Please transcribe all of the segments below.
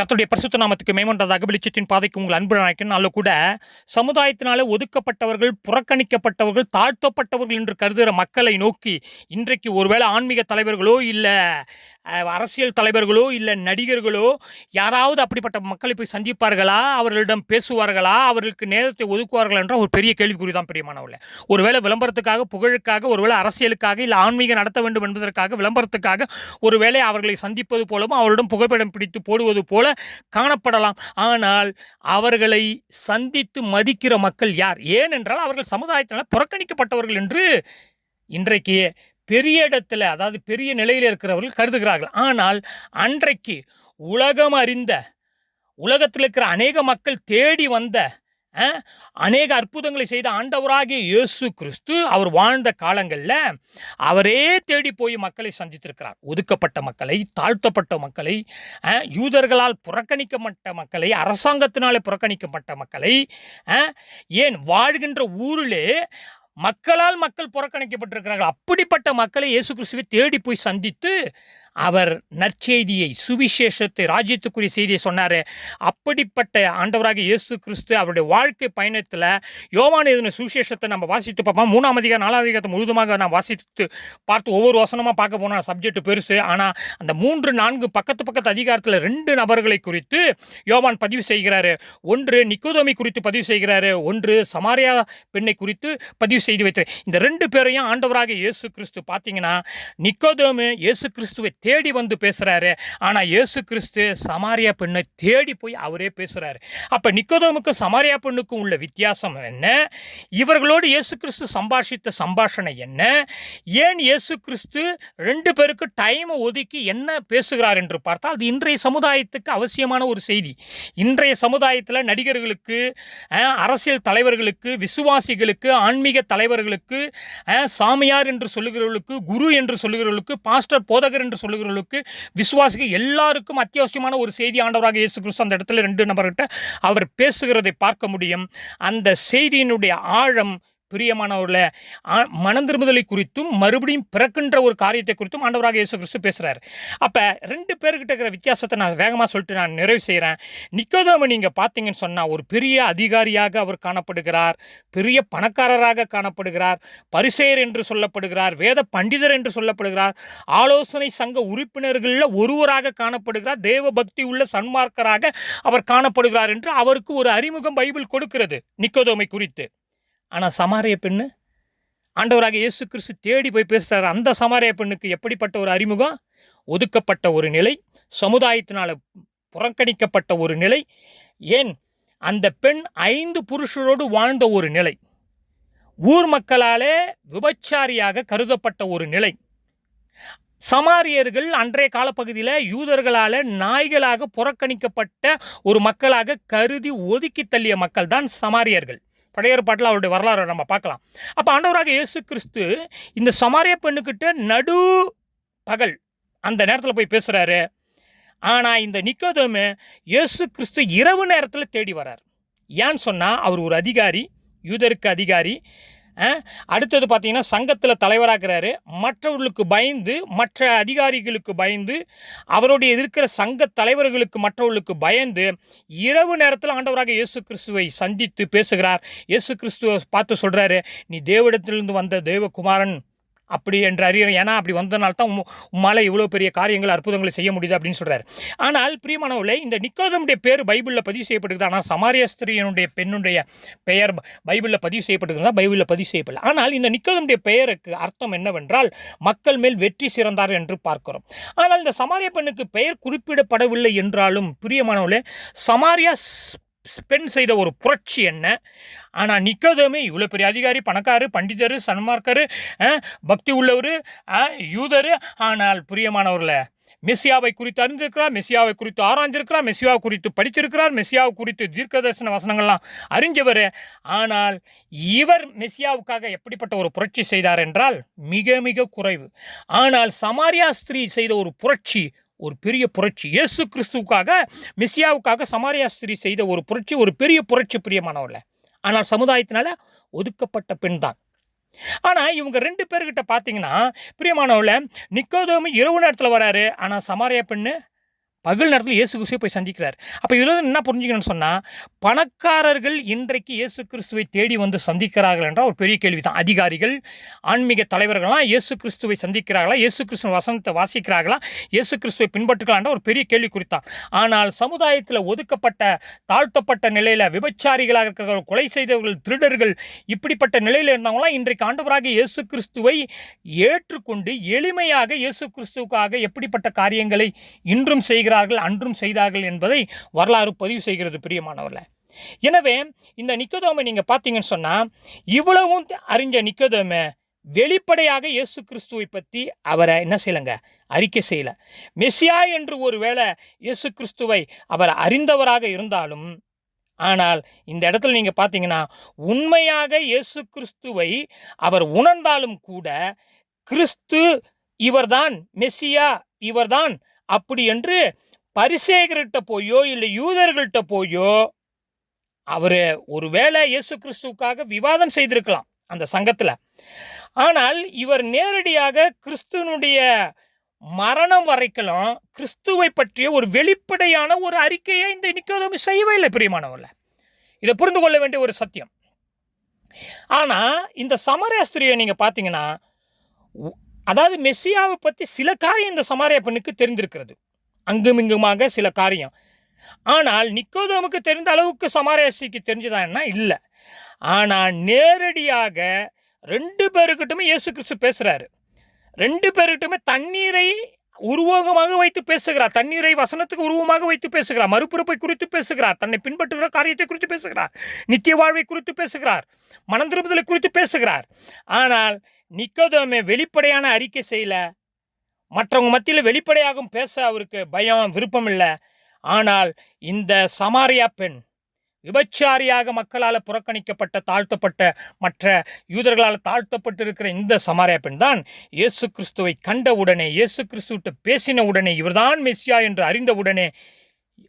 கர்த்தருடைய பரிசுத்த நாமத்துக்கு மேம்பட்டதாக வெளிச்சத்தின் பாதைக்கு உங்கள் அன்பு நாயக்கன் அல்ல கூட சமுதாயத்தினாலே ஒதுக்கப்பட்டவர்கள் புறக்கணிக்கப்பட்டவர்கள் தாழ்த்தப்பட்டவர்கள் என்று கருதுகிற மக்களை நோக்கி இன்றைக்கு ஒருவேளை ஆன்மீக தலைவர்களோ இல்லை அரசியல் தலைவர்களோ இல்லை நடிகர்களோ யாராவது அப்படிப்பட்ட மக்களை போய் சந்திப்பார்களா? அவர்களிடம் பேசுவார்களா? அவர்களுக்கு நேரத்தை ஒதுக்குவார்களா? என்ற ஒரு பெரிய கேள்விக்குறி தான் பிரியமானவர்கள் ஒருவேளை விளம்பரத்துக்காக புகழுக்காக ஒருவேளை அரசியலுக்காக இல்லை ஆன்மீகம் நடத்த வேண்டும் என்பதற்காக விளம்பரத்துக்காக ஒருவேளை அவர்களை சந்திப்பது போலவும் அவர்களிடம் புகைப்படம் பிடித்து போடுவது போல காணப்படலாம். ஆனால் அவர்களை சந்தித்து மதிக்கிற மக்கள் யார்? ஏனென்றால் அவர்கள் சமுதாயத்தினால் புறக்கணிக்கப்பட்டவர்கள் என்று இன்றைக்கு பெரிய இடத்துல அதாவது பெரிய நிலையில் இருக்கிறவர்கள் கருதுகிறார்கள். ஆனால் அன்றைக்கு உலகம் அறிந்த உலகத்தில் இருக்கிற அநேக மக்கள் தேடி வந்த அநேக அற்புதங்களை செய்த ஆண்டவராகிய இயேசு கிறிஸ்து அவர் வாழ்ந்த காலங்களில் அவரே தேடி போய் மக்களை சந்தித்திருக்கிறார். ஒதுக்கப்பட்ட மக்களை தாழ்த்தப்பட்ட மக்களை யூதர்களால் புறக்கணிக்கப்பட்ட மக்களை அரசாங்கத்தினாலே புறக்கணிக்கப்பட்ட மக்களை ஏன் வாழ்கின்ற ஊரிலே மக்களால் மக்கள் புறக்கணிக்கப்பட்டிருக்கிறார்கள். அப்படிப்பட்ட மக்களை இயேசு கிறிஸ்துவை தேடி போய் சந்தித்து அவர் நற்செய்தியை சுவிசேஷத்தை ராஜ்யத்துக்குரிய செய்தியை சொன்னார். அப்படிப்பட்ட ஆண்டவராக இயேசு கிறிஸ்து அவருடைய வாழ்க்கை பயணத்தில் யோவான் எழுதின சுவிசேஷத்தை நம்ம வாசித்து பார்ப்போம். மூணாம் அதிகாரம் நாலாம் அதிகாரத்தை முழுதுமாக நான் வாசித்து பார்த்து ஒவ்வொரு வசனமாக பார்க்க போனால் சப்ஜெக்ட் பெருசு. ஆனால் அந்த மூன்று நான்கு பக்கத்து பக்கத்து அதிகாரத்தில் ரெண்டு நபர்களை குறித்து யோவான் பதிவு செய்கிறாரு. ஒன்று நிக்கோதோமி குறித்து பதிவு செய்கிறாரு. ஒன்று சமாரியா பெண்ணை குறித்து பதிவு செய்து வைத்தார் இந்த ரெண்டு பேரையும் ஆண்டவராக இயேசு கிறிஸ்து பார்த்தீங்கன்னா நிக்கோதோமு இயேசு கிறிஸ்துவை தேடி வந்து பேசுகிறாரு ஆனால் இயேசு கிறிஸ்து சமாரியா பெண்ணை தேடி போய் அவரே பேசுகிறாரு அப்போ நிக்கோதோமுக்கும் சமாரியா பெண்ணுக்கும் உள்ள வித்தியாசம் என்ன? இவர்களோடு இயேசு கிறிஸ்து சம்பாஷித்த சம்பாஷணை என்ன? ஏன் இயேசு கிறிஸ்து ரெண்டு பேருக்கு டைமை ஒதுக்கி என்ன பேசுகிறார் என்று பார்த்தால் அது இன்றைய சமுதாயத்துக்கு அவசியமான ஒரு செய்தி. இன்றைய சமுதாயத்தில் நடிகர்களுக்கு அரசியல் தலைவர்களுக்கு விசுவாசிகளுக்கு ஆன்மீக தலைவர்களுக்கு சாமியார் என்று சொல்லுகிறவர்களுக்கு குரு என்று சொல்லுகிறவர்களுக்கு பாஸ்டர் போதகர் என்று சொல்லுகிறவர்களுக்கு விசுவாசிகள் எல்லாருக்கும் அத்தியாவசியமான ஒரு செய்தி ஆண்டவராக இயேசு கிறிஸ்து அந்த இடத்துல ரெண்டு நபர்கிட்ட அவர் பேசுகிறதை பார்க்க முடியும். அந்த செய்தியினுடைய ஆழம் பிரியமானவர்கள மனம் திரும்புதலை குறித்தும் மறுபடியும் பிறக்கின்ற ஒரு காரியத்தை குறித்தும் ஆண்டவராக இயேசு கிறிஸ்து பேசுகிறார் அப்போ ரெண்டு பேர்கிட்ட இருக்கிற வித்தியாசத்தை நான் வேகமாக சொல்லிட்டு நான் நிறைவு செய்கிறேன் நிக்கோதோமை நீங்கள் பார்த்தீங்கன்னு சொன்னால் ஒரு பெரிய அதிகாரியாக அவர் காணப்படுகிறார் பெரிய பணக்காரராக காணப்படுகிறார் பரிசேயர் என்று சொல்லப்படுகிறார் வேத பண்டிதர் என்று சொல்லப்படுகிறார் ஆலோசனை சங்க உறுப்பினர்களில் ஒருவராக காணப்படுகிறார் தேவ பக்தி உள்ள சன்மார்க்கராக அவர் காணப்படுகிறார் என்று அவருக்கு ஒரு அறிமுகம் பைபிள் கொடுக்கிறது நிக்கோதோமை குறித்து. ஆனால் சமாரிய பெண்ணு? ஆண்டவராக இயேசு கிறிஸ்து தேடி போய் பேசுகிறார் அந்த சமாரிய பெண்ணுக்கு எப்படிப்பட்ட ஒரு அறிமுகம்? ஒதுக்கப்பட்ட ஒரு நிலை சமுதாயத்தினால் புறக்கணிக்கப்பட்ட ஒரு நிலை ஏன்? அந்த பெண் ஐந்து புருஷரோடு வாழ்ந்த ஒரு நிலை ஊர் மக்களாலே விபச்சாரியாக கருதப்பட்ட ஒரு நிலை. சமாரியர்கள் அன்றைய காலப்பகுதியில் யூதர்களால் நாய்களாக புறக்கணிக்கப்பட்ட ஒரு மக்களாக கருதி ஒதுக்கி தள்ளிய மக்கள் தான் சமாரியர்கள். பழைய ஏற்பாட்டில் அவருடைய வரலாறு நம்ம பார்க்கலாம். அப்போ ஆண்டவராக இயேசு கிறிஸ்து இந்த சமாரிய பெண்ணுக்கிட்ட நடு பகல் அந்த நேரத்தில் போய் பேசுகிறாரு ஆனால் இந்த நிக்கோதேமு இயேசு கிறிஸ்து இரவு நேரத்தில் தேடி வரார். ஏன்னு சொன்னால் அவர் ஒரு அதிகாரி யூதருக்கு அதிகாரி அடுத்தது பார்த்தீங்கன்னா சங்கத்தில் தலைவராகிறாரு மற்றவர்களுக்கு பயந்து மற்ற அதிகாரிகளுக்கு பயந்து அவருடைய இருக்கிற சங்க தலைவர்களுக்கு மற்றவர்களுக்கு பயந்து இரவு நேரத்தில் ஆண்டவராக இயேசு கிறிஸ்துவை சந்தித்து பேசுகிறார். இயேசு கிறிஸ்துவை பார்த்து சொல்கிறாரு நீ தேவடத்திலிருந்து வந்த தேவகுமாரன் அப்படி என்று அறியறேன். ஏன்னா அப்படி வந்ததுனால தான் உம் உம்மால் இவ்வளோ பெரிய காரியங்கள் அற்புதங்களை செய்ய முடியுது அப்படின்னு சொல்கிறார் ஆனால் பிரியமானவர்களே இந்த நிக்கோதமுடைய பேர் பைபிளில் பதிவு செய்யப்பட்டிருக்குது. ஆனால் சமாரிய ஸ்திரீயனுடைய பெண்ணுடைய பெயர் பைபிளில் பதிவு செய்யப்பட்டிருக்கிறதா பைபிளில் பதிவு செய்யப்படல. ஆனால் இந்த நிக்கோதமுடைய பெயருக்கு அர்த்தம் என்னவென்றால் மக்கள் மேல் வெற்றி சிறந்தார் என்று பார்க்கிறோம். ஆனால் இந்த சமாரிய பெண்ணுக்கு பெயர் குறிப்பிடப்படவில்லை என்றாலும் பிரியமானவர்களே சமாரியா ஸ்- பெண் செய்த ஒரு புரட்சி என்ன? ஆனால் நிக்கோதேமே இவ்வளோ பெரிய அதிகாரி பணக்காரு பண்டிதர் சன்மார்க்கர் பக்தி உள்ளவர் யூதர் ஆனால் பிரியமானவர்களே மெஸ்ஸியாவை குறித்து அறிந்திருக்கிறார் மெஸ்ஸியாவை குறித்து ஆராய்ஞ்சிருக்கிறார் மெஸ்ஸியா குறித்து படிச்சிருக்கிறார் மெஸ்ஸியாவை குறித்து தீர்க்கதரிசன வசனங்கள்லாம் அறிஞ்சவர் ஆனால் இவர் மெஸ்ஸியாவுக்காக எப்படிப்பட்ட ஒரு புரட்சி செய்தார் என்றால் மிக மிக குறைவு. ஆனால் சமாரியா ஸ்திரீ செய்த ஒரு புரட்சி ஒரு பெரிய புரட்சி. இயேசு கிறிஸ்துவுக்காக மெஸ்ஸியாவுக்காக சமாரியா ஸ்திரீ செய்த ஒரு புரட்சி ஒரு பெரிய புரட்சி பிரியமானவர்கள் ஆனால் சமுதாயத்தினால் ஒதுக்கப்பட்ட பெண் தான். ஆனால் இவங்க ரெண்டு பேர்கிட்ட பார்த்தீங்கன்னா பிரியமானவர்கள நிக்கோதோமி இரவு நேரத்தில் வராரு ஆனால் சமாரியா பெண்ணு பகல் நேரத்தில் இயேசு கிறிஸ்துவை போய் சந்திக்கிறார். அப்போ இதில் என்ன புரிஞ்சுக்கணும்னு சொன்னால் பணக்காரர்கள் இன்றைக்கு இயேசு கிறிஸ்துவை தேடி வந்து சந்திக்கிறார்கள் என்றால் ஒரு பெரிய கேள்வி தான் அதிகாரிகள் ஆன்மீக தலைவர்கள்லாம் இயேசு கிறிஸ்துவை சந்திக்கிறார்களா? இயேசு கிறிஸ்துவ வசனத்தை வாசிக்கிறார்களா? இயேசு கிறிஸ்துவை பின்பற்றுக்கலான்ற ஒரு பெரிய கேள்வி குறித்தான் ஆனால் சமுதாயத்தில் ஒதுக்கப்பட்ட தாழ்த்தப்பட்ட நிலையில் விபச்சாரிகளாக இருக்கிறவர்கள் கொலை செய்தவர்கள் திருடர்கள் இப்படிப்பட்ட நிலையில் இருந்தவங்களாம் இன்றைக்கு ஆண்டவராக இயேசு கிறிஸ்துவை ஏற்றுக்கொண்டு எளிமையாக இயேசு கிறிஸ்துவுக்காக எப்படிப்பட்ட காரியங்களை இன்றும் செய்கிறார்கள் அன்றும் செய்தார்கள் என்பதை வரலாறு பதிவு செய்கிறது பிரியமானவர்களே. எனவே இந்த நிக்கோதோமை நீங்கள் பார்த்தீங்கன்னு சொன்னால் இவ்வளவும் அறிஞ்ச நிக்கோதோமை வெளிப்படையாக இயேசு கிறிஸ்துவை பற்றி அவரை என்ன செய்யலைங்க? அறிக்கை செய்யலை. மெஸ்ஸியா என்று ஒரு வேளை இயேசு கிறிஸ்துவை அவர் அறிந்தவராக இருந்தாலும் ஆனால் இந்த இடத்துல நீங்கள் பார்த்தீங்கன்னா உண்மையாக இயேசு கிறிஸ்துவை அவர் உணர்ந்தாலும் கூட கிறிஸ்து இவர்தான் மெஸ்ஸியா இவர்தான் அப்படி என்று பரிசேகர்கிட்ட போயோ இல்லை யூதர்கள்ட்ட போயோ அவர் ஒருவேளை இயேசு கிறிஸ்துவுக்காக விவாதம் செய்திருக்கலாம் அந்த சங்கத்தில். ஆனால் இவர் நேரடியாக கிறிஸ்துவனுடைய மரணம் வரைக்கலாம் கிறிஸ்துவை பற்றிய ஒரு வெளிப்படையான ஒரு அறிக்கையை இந்த நிக்கோதோமி செய்யவே இல்லை பிரியமானவர்ல இதை புரிந்து கொள்ள வேண்டிய ஒரு சத்தியம். ஆனால் இந்த சமரஸ்திரியை நீங்கள் பார்த்தீங்கன்னா உ- அதாவது மெஸ்ஸியாவை பற்றி சில காரியம் இந்த சமாரிய பெண்ணுக்கு தெரிந்திருக்கிறது. அங்குமிங்குமாக சில காரியம். ஆனால் நிக்கோதோமுக்கு தெரிந்த அளவுக்கு சமாரியாசிக்கு தெரிஞ்சதான்னா இல்லை. ஆனால் நேரடியாக ரெண்டு பேருக்கிட்டுமே இயேசு கிறிஸ்து பேசுகிறாரு ரெண்டு பேருக்கிட்டுமே தண்ணீரை உருவகமாக வைத்து பேசுகிறார். தண்ணீரை வசனத்துக்கு உருவமாக வைத்து பேசுகிறார். மறுபிறப்பை குறித்து பேசுகிறார். தன்னை பின்பற்றுகிற காரியத்தை குறித்து பேசுகிறார். நித்திய வாழ்வை குறித்து பேசுகிறார். மனந்திரும்புதலை குறித்து பேசுகிறார். ஆனால் நிக்கோதோமே வெளிப்படையான அறிக்கை செய்யல. மற்றவங்க மத்தியில் வெளிப்படையாகவும் பேச அவருக்கு பயம் விருப்பம் இல்லை. ஆனால் இந்த சமாரியா பெண் விபச்சாரியாக மக்களால் புறக்கணிக்கப்பட்ட தாழ்த்தப்பட்ட மற்ற யூதர்களால் தாழ்த்தப்பட்டிருக்கிற இந்த சமாரியா பெண் தான் இயேசு கிறிஸ்துவை கண்ட உடனே இயேசு கிறிஸ்துவிட்ட பேசின உடனே இவர்தான் மெஸ்ஸியா என்று அறிந்த உடனே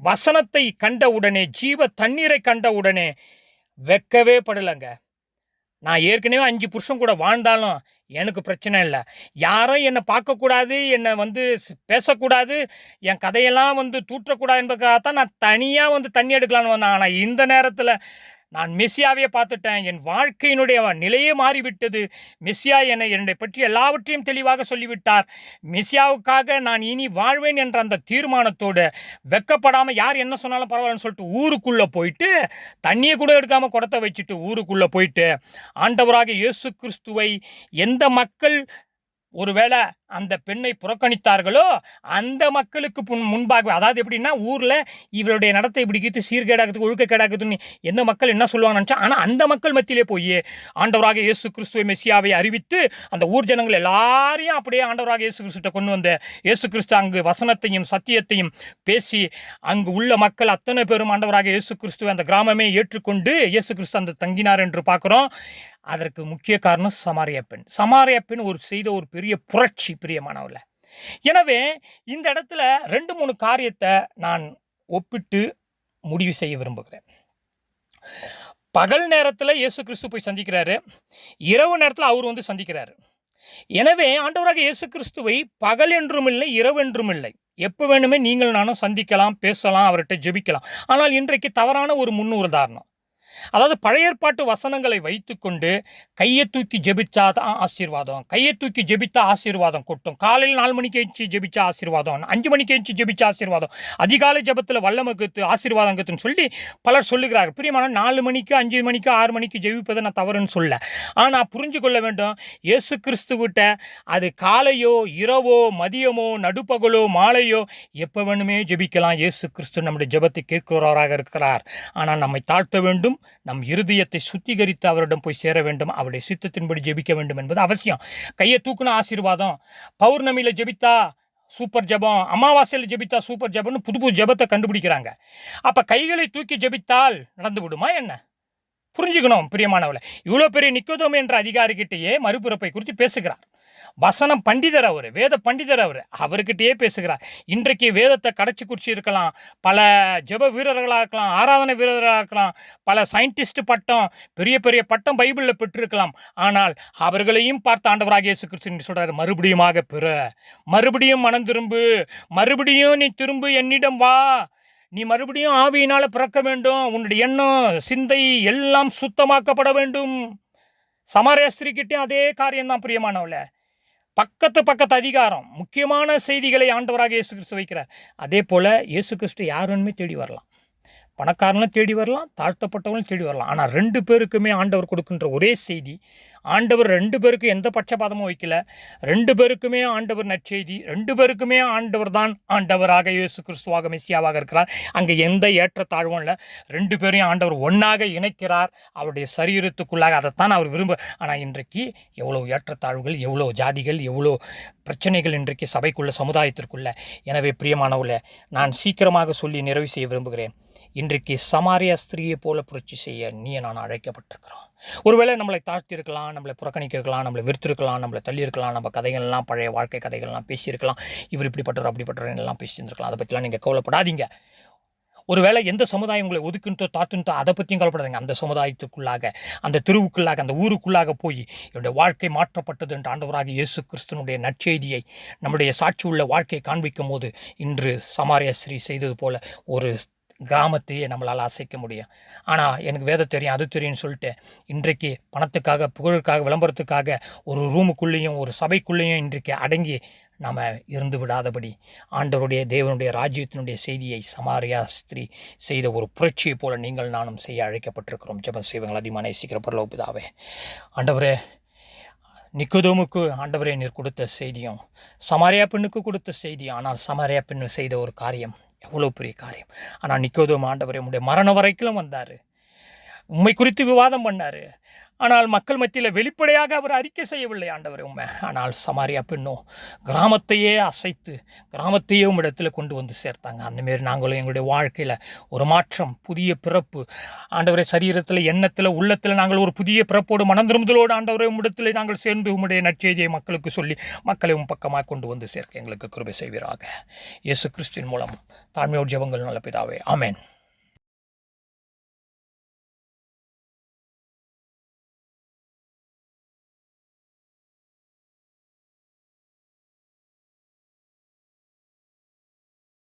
வசனத்தை கண்ட உடனே ஜீவ தண்ணீரை கண்ட உடனே வெக்கவே படலைங்க. நான் ஏற்கனவே அஞ்சு புருஷன் கூட வாழ்ந்தாலும் எனக்கு பிரச்சனை இல்லை. யாரும் என்னை பார்க்கக்கூடாது என்னை வந்து பேசக்கூடாது என் கதையெல்லாம் வந்து தூற்றக்கூடாது என்பதுக்காகத்தான் நான் தனியாக வந்து தண்ணி எடுக்கலான்னு வந்தேன். ஆனால் இந்த நேரத்தில் நான் மெஸ்ஸியாவே பார்த்துட்டேன். என் வாழ்க்கையினுடைய நிலையே மாறிவிட்டது. மெஸ்ஸியா என்னை என்னை பற்றி எல்லாவற்றையும் தெளிவாக சொல்லிவிட்டார். மெஸ்ஸியாவுக்காக நான் இனி வாழ்வேன் என்ற அந்த தீர்மானத்தோடு வெக்கப்படாமல் யார் என்ன சொன்னாலும் பரவாயில்லன்னு சொல்லிட்டு ஊருக்குள்ளே போயிட்டு தண்ணியை கூட எடுக்காமல் குடத்தை வச்சுட்டு ஊருக்குள்ளே போயிட்டு ஆண்டவராக இயேசு கிறிஸ்துவை எந்த மக்கள் ஒருவேளை அந்த பெண்ணை புறக்கணித்தார்களோ அந்த மக்களுக்கு முன்பாக அதாவது எப்படின்னா ஊரில் இவருடைய நடத்தை இப்படி கீத்து சீர்கேடாக்குது ஒழுக்கக்கேடாக்குதுன்னு எந்த மக்கள் என்ன சொல்லுவாங்க நினச்சா ஆனால் அந்த மக்கள் மத்தியிலே போய் ஆண்டவராக இயேசு கிறிஸ்துவை மெஸ்ஸியாவை அறிவித்து அந்த ஊர் ஜனங்கள் எல்லாரையும் அப்படியே ஆண்டவராக இயேசு கிறிஸ்துட்ட கொண்டு வந்த இயேசு கிறிஸ்து அங்கு வசனத்தையும் சத்தியத்தையும் பேசி அங்கு உள்ள மக்கள் அத்தனை பேரும் ஆண்டவராக இயேசு கிறிஸ்துவை அந்த கிராமமே ஏற்றுக்கொண்டு இயேசு கிறிஸ்து அந்த தங்கினார் என்று பார்க்குறோம். அதற்கு முக்கிய காரணம் சமாரிய பெண். சமாரிய பெண் ஒரு செய்த ஒரு பெரிய புரட்சி பிரியமானவில் எனவே இந்த இடத்துல ரெண்டு மூணு காரியத்தை நான் ஒப்பிட்டு முடிவு செய்ய விரும்புகிறேன். பகல் நேரத்தில் இயேசு கிறிஸ்து போய் சந்திக்கிறாரு. இரவு நேரத்தில் அவர் வந்து சந்திக்கிறாரு. எனவே ஆண்டவராக இயேசு கிறிஸ்துவை பகல் என்றும் இல்லை இரவு என்றும் இல்லை. எப்போ வேணுமே நீங்கள் நானும் சந்திக்கலாம் பேசலாம் அவர்கிட்ட ஜெபிக்கலாம். ஆனால் இன்றைக்கு தவறான ஒரு முன் உதாரணம் அதாவது பழைய ஏற்பாட்டு வசனங்களை வைத்துக்கொண்டு கையை தூக்கி ஜெபிச்சா தான் ஆசீர்வாதம் கையை தூக்கி ஜெபித்தா ஆசீர்வாதம் கொட்டும் காலையில் நாலு மணிக்கு எழுச்சி ஜெபிச்சா ஆசீர்வாதம் அஞ்சு மணிக்கு எழுச்சி ஜெபிச்சா ஆசீர்வாதம் அதிகாலை ஜெபத்தில் வல்லமை கத்து ஆசீர்வாதம் கத்துன்னு சொல்லி பலர் சொல்லுகிறார்கள். பிரியமான நாலு மணிக்கு அஞ்சு மணிக்கு ஆறு மணிக்கு ஜெபிப்பதை நான் தவறுன்னு சொல்ல. ஆனால் புரிஞ்சு கொள்ள வேண்டும் இயேசு கிறிஸ்துவிட்ட அது காலையோ இரவோ மதியமோ நடுப்பகலோ மாலையோ எப்போ வேணுமே ஜெபிக்கலாம். இயேசு கிறிஸ்து நம்முடைய ஜெபத்தை கேட்கிறவராக இருக்கிறார். ஆனால் நம்மை தாழ்த்த வேண்டும் நம் இருதயத்தை சுத்திகரித்து அவரிடம் போய் சேர வேண்டும். அவருடைய சித்தத்தின்படி ஜெபிக்க வேண்டும் என்பது அவசியம். கையை தூக்குன ஆசீர்வாதம். பௌர்ணமியில் ஜெபித்தா சூப்பர் ஜெபம். அமாவாசையில் ஜெபித்தா சூப்பர் ஜெபம்னு புது புது ஜெபத்தை கண்டுபிடிக்கிறாங்க. அப்போ கைகளை தூக்கி ஜெபித்தால் நடந்து விடுமா என்ன? புரிஞ்சுக்கணும் பிரியமானவளை. இவ்வளோ பெரிய நிக்கோதோம் என்ற அதிகாரிக்கிட்டேயே மறுபிறப்பை குறித்து பேசுகிறார். வசனம் பண்டிதர் அவர் வேத பண்டிதர் அவர் அவர்கிட்டயே பேசுகிறார். இன்றைக்கு வேதத்தை கடைச்சி குடிச்சு இருக்கலாம் பல ஜெப வீரர்களாக இருக்கலாம் ஆராதனை வீரர்களாக இருக்கலாம் பல சயின்டிஸ்ட் பட்டம் பெரிய பெரிய பட்டம் பைபிளில் பெற்றிருக்கலாம். ஆனால் அவர்களையும் பார்த்த ஆண்டவராக இயேசு கிறிஸ்து சொல்கிறார் மறுபடியுமாக பிற மறுபடியும் மனம் திரும்பு மறுபடியும் நீ திரும்பு என்னிடம் வா நீ மறுபடியும் ஆவியினால் பிறக்க வேண்டும். உன்னுடைய எண்ணம் சிந்தை எல்லாம் சுத்தமாக்கப்பட வேண்டும். சமாரேஸ்திரிக்கிட்டே அதே காரியம்தான் பிரியமானவில் பக்கத்து பக்கத்து அதிகாரம் முக்கியமான செய்திகளை ஆண்டவராக இயேசு கிறிஸ்து வைக்கிறார். அதே போல் இயேசு கிறிஸ்து யாருன்னு தேடி வரலாம்? பணக்காரனும் தேடி வரலாம் தாழ்த்தப்பட்டவங்களும் தேடி வரலாம். ஆனால் ரெண்டு பேருக்குமே ஆண்டவர் கொடுக்கின்ற ஒரே செய்தி ஆண்டவர் ரெண்டு பேருக்கும் எந்த பட்சபாதமும் வைக்கல. ரெண்டு பேருக்குமே ஆண்டவர் நற்செய்தி ரெண்டு பேருக்குமே ஆண்டவர் தான் ஆண்டவராக இயேசு கிறிஸ்துவாக மெஸ்ஸியாவாக இருக்கிறார். அங்கே எந்த ஏற்றத்தாழ்வும் இல்லை. ரெண்டு பேரையும் ஆண்டவர் ஒன்றாக இணைக்கிறார். அவருடைய சரீரத்துக்குள்ளாக அதைத்தான் அவர் விரும்ப ஆனால் இன்றைக்கு எவ்வளோ ஏற்றத்தாழ்வுகள் எவ்வளோ ஜாதிகள் எவ்வளோ பிரச்சனைகள் இன்றைக்கு சபைக்குள்ள சமுதாயத்திற்குள்ள. எனவே பிரியமானவுல நான் சீக்கிரமாக சொல்லி நிறைவு செய்ய விரும்புகிறேன். இன்றைக்கு சமாரிய ஸ்திரீயை போல புரட்சி செய்ய நீ நான் அழைக்கப்பட்டிருக்கிறோம். ஒருவேளை நம்மளை தாழ்த்திருக்கலாம் நம்மளை புறக்கணிக்க நம்மளை விருத்திருக்கலாம் நம்மளை தள்ளியிருக்கலாம் நம்ம கதைகள்லாம் பழைய வாழ்க்கை கதைகள்லாம் பேசியிருக்கலாம் இவர் இப்படிப்பட்டவர் அப்படிப்பட்டவர் எல்லாம் பேசியிருந்துருக்கலாம். அதை பற்றிலாம் நீங்கள் கவலைப்படாதீங்க. ஒருவேளை எந்த சமுதாயம் உங்களை ஒதுக்குன்ட்டோ தாத்துன்ட்டோ அதை பற்றியும் கவலைப்படாதீங்க. அந்த சமுதாயத்துக்குள்ளாக அந்த தெருவுக்குள்ளாக அந்த ஊருக்குள்ளாக போய் என்னுடைய வாழ்க்கை மாற்றப்பட்டது என்று ஆண்டவராக இயேசு கிறிஸ்துனுடைய நற்செய்தியை நம்முடைய சாட்சி உள்ள வாழ்க்கையை காண்பிக்கும் போது இன்று சமாரிய ஸ்ரீ செய்தது போல ஒரு கிராமத்தையே நம்மளால் அசைக்க முடியும். ஆனால் எனக்கு வேதம் தெரியும் அது தெரியும்னு சொல்லிட்டு இன்றைக்கு பணத்துக்காக புகழுக்காக விளம்பரத்துக்காக ஒரு ரூமுக்குள்ளேயும் ஒரு சபைக்குள்ளேயும் இன்றைக்கு அடங்கி நாம் இருந்து விடாதபடி ஆண்டவருடைய தேவனுடைய ராஜ்யத்தினுடைய செய்தியை சமாரியா ஸ்திரீ செய்த ஒரு புரட்சியை போல நீங்கள் நானும் செய்ய அழைக்கப்பட்டிருக்கிறோம். ஜெபம் செய்வங்கள் அதிகமான நேசிக்கிற பரலோபிதாவே ஆண்டவரே நிக்குதோமுக்கு ஆண்டவரே நீர் கொடுத்த செய்தியும் சமாரியா பெண்ணுக்கு கொடுத்த செய்தியும் ஆனால் சமாரியா பெண்ணு செய்த ஒரு காரியம் எவ்வளோ பெரிய காரியம். ஆனால் நிக்கோதோம் ஆண்டவர் என்னுடைய மரணம் வரைக்கும் வந்தார். உண்மை குறித்து விவாதம் பண்ணார். ஆனால் மக்கள் மத்தியில் வெளிப்படையாக அவர் அறிக்கை செய்யவில்லை ஆண்டவரே உண்மை ஆனால் சமாரியா பெண்ணும் கிராமத்தையே அசைத்து கிராமத்தையே உம்மிடத்தில் கொண்டு வந்து சேர்த்தாங்க. அந்தமாரி நாங்களும் எங்களுடைய வாழ்க்கையில் ஒரு மாற்றம் புதிய பிறப்பு ஆண்டவரை சரீரத்தில் எண்ணத்தில் உள்ளத்தில் நாங்கள் ஒரு புதிய பிறப்போடு மனந்திரும்புதலோடு ஆண்டவரை உம்மிடத்தில் நாங்கள் சேர்ந்து உம்முடைய நற்செய்தியை மக்களுக்கு சொல்லி மக்களை உன் பக்கமாக கொண்டு வந்து சேர்க்க எங்களுக்கு கிருபை செய்வீராக. இயேசு கிறிஸ்டின் மூலம் தாழ்மையோடு ஜபங்கள் நல்ல பிதாவே. ஆமேன்.